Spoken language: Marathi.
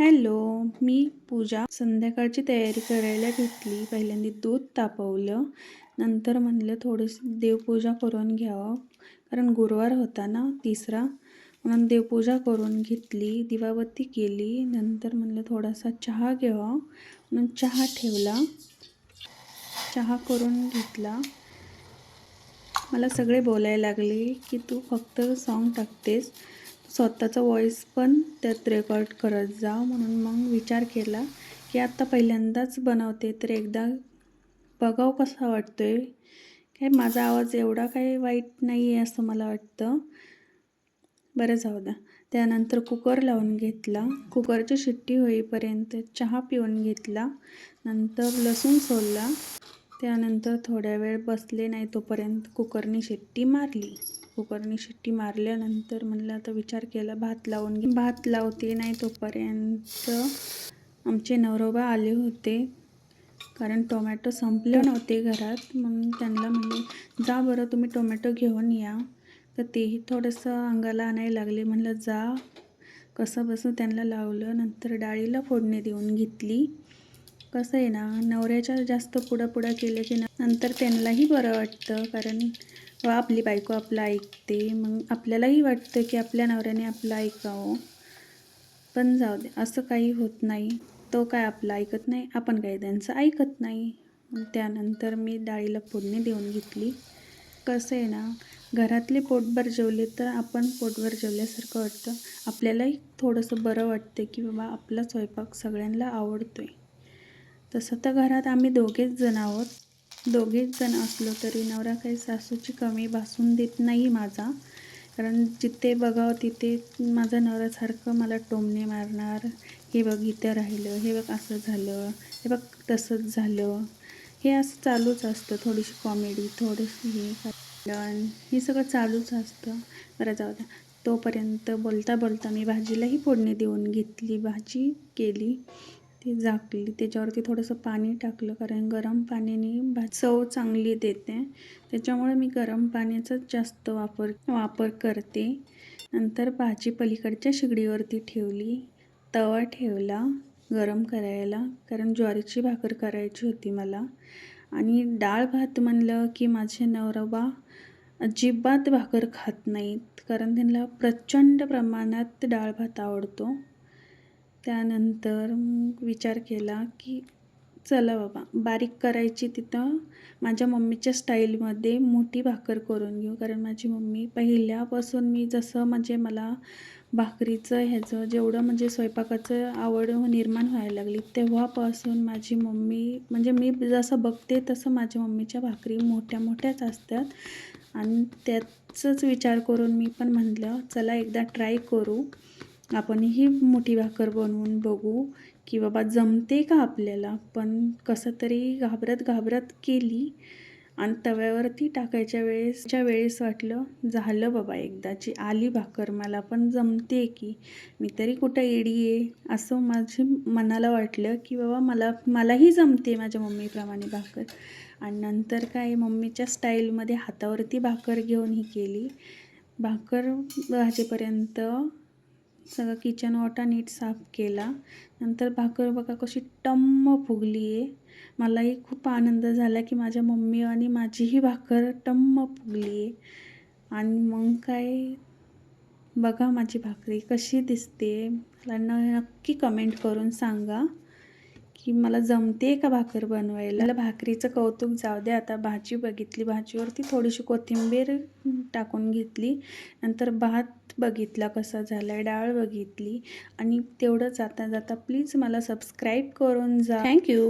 हॅलो मी पूजा. संध्याकाळची तयारी करायला घेतली. पहिल्यांदा दूध तापवलं. नंतर म्हणलं थोडीशी देवपूजा करून घ्यावं. कारण गुरुवार होता ना तिसरा. म्हणून देवपूजा करून घेतली. दिवाबत्ती केली. नंतर म्हणलं थोडासा चहा घ्यावा. म्हणून चहा ठेवला. चहा करून घेतला. मला सगळे बोलायला लागले की तू फक्त सॉन्ग टाकतेस. स्वतःचा वॉईस पण त्यात रेकॉर्ड करत जा म्हणून मग विचार केला की आत्ता पहिल्यांदाच बनवते तर एकदा बघाव कसा वाटतो आहे काय माझा आवाज एवढा काही वाईट नाही आहे असं मला वाटतं. बरं जाऊ द्या. त्यानंतर कुकर लावून घेतला. कुकरची शिट्टी होईपर्यंत चहा पिऊन घेतला. नंतर लसूण सोलला. त्यानंतर थोड्या वेळ बसले नाही तोपर्यंत कुकरनी शिट्टी मारली. कुकरने शिट्टी मारल्यानंतर म्हणलं आता विचार केला भात लावून घे. भात लावते नाही तोपर्यंत आमचे नवरोबा आले होते. कारण टोमॅटो संपले नव्हते घरात. म्हणून त्यांना म्हणले जा बरं तुम्ही टोमॅटो घेऊन या. तर तेही थोडंसं अंगाला आणायला लागले. म्हणलं जा. कसं बसं त्यांना लावलं. नंतर डाळीला फोडणी देऊन घेतली. कसं आहे ना नवऱ्याच्या जास्त पुढं पुढं केलं की नंतर त्यांनाही बरं वाटतं. कारण व आपली बायको आपलं ऐकते. मग आपल्यालाही वाटतं की आपल्या नवऱ्याने आपलं ऐकावं. पण जाऊ दे असं काही होत नाही. तो काय आपलं ऐकत नाही आपण काही त्यांचं ऐकत नाही. त्यानंतर मी डाळीला फोडणी देऊन घेतली. कसं आहे ना घरातले पोटभर जेवले तर आपण पोटभर जेवल्यासारखं वाटतं. आपल्यालाही थोडंसं बरं वाटतं की बाबा आपला स्वयंपाक सगळ्यांना आवडतो आहे तसं तर घरात आम्ही दोघेच जण आहोत. दोघेच जण असलो तरी नवरा काही सासूची कमी भासून देत नाही माझा. कारण जिथे बघावं तिथे माझा नवऱ्यासारखं मला टोमणे मारणार. हे बघ इथं राहिलं हे बघ असं झालं हे बघ तसंच झालं. हे असं चालूच असतं थोडीशी कॉमेडी थोडीशी हे हे सगळं चालूच असतं. बरं जाऊ द्या. तोपर्यंत बोलता बोलता मी भाजीलाही फोडणी देऊन घेतली भाजी केली. ती झाकली. त्याच्यावरती थोडंसं पाणी टाकलं कारण गरम पाण्याने भा चव चांगली देते. त्याच्यामुळे मी गरम पाण्याचाच जास्त वापर वापर करते. नंतर भाजी पलीकडच्या शिगडीवरती ठेवली. तवा ठेवला गरम करायला कारण ज्वारीची भाकर करायची होती मला. आणि डाळ भात म्हणलं की माझे नवरबा अजिबात भाकर खात नाहीत कारण त्यांना प्रचंड प्रमाणात डाळ भात आवडतो. त्यानंतर विचार केला की चला बाबा बारीक करायची तिथं. माझ्या मम्मीच्या स्टाईलमध्ये मोठी भाकर करून घेऊ. कारण माझी मम्मी पहिल्यापासून मी जसं म्हणजे मला भाकरीचं ह्याचं जेवढं म्हणजे स्वयंपाकाचं आवड निर्माण व्हायला लागली तेव्हापासून माझी मम्मी म्हणजे मी जसं बघते तसं माझ्या मम्मीच्या भाकरी मोठ्या मोठ्याच असतात. आणि त्याचाच विचार करून मी पण म्हटलं चला एकदा ट्राय करू. आपणही मोठी भाकर बनवून बघू की बाबा जमते का आपल्याला? पण कसं तरी घाबरत घाबरत केली आणि तव्यावरती टाकायच्या वेळेसच्या वेळेस वाटलं झालं बाबा एकदाची आली भाकर. मला पण जमते की मी तरी कुठं एडी आहे? असं माझे मनाला वाटलं की बाबा मला मलाही जमते माझ्या मम्मीप्रमाणे भाकर. आणि नंतर काय मम्मीच्या स्टाईलमध्ये हातावरती भाकर घेऊन ही केली. भाकर भाजेपर्यंत सगळं किचन ओटा नीट साफ केला. नंतर भाकर बघा कशी टम्म फुगली आहे मलाही खूप आनंद झाला की माझ्या मम्मी आणि माझीही भाकर टम्म फुगली आहे आणि मग काय? बघा माझी भाकरी कशी दिसते मला नक्की कमेंट करून सांगा. की मला जमते का भाकर बनवायला? भाकरीचं कौतुक जाऊ दे. आता भाजी बघितली. भाजीवरती थोडीशी कोथिंबीर टाकून घेतली. नंतर भात बघितला कसा झाला आहे डाळ बघितली. आणि तेवढं जाता जाता. प्लीज मला सबस्क्राईब करून जा. थँक्यू.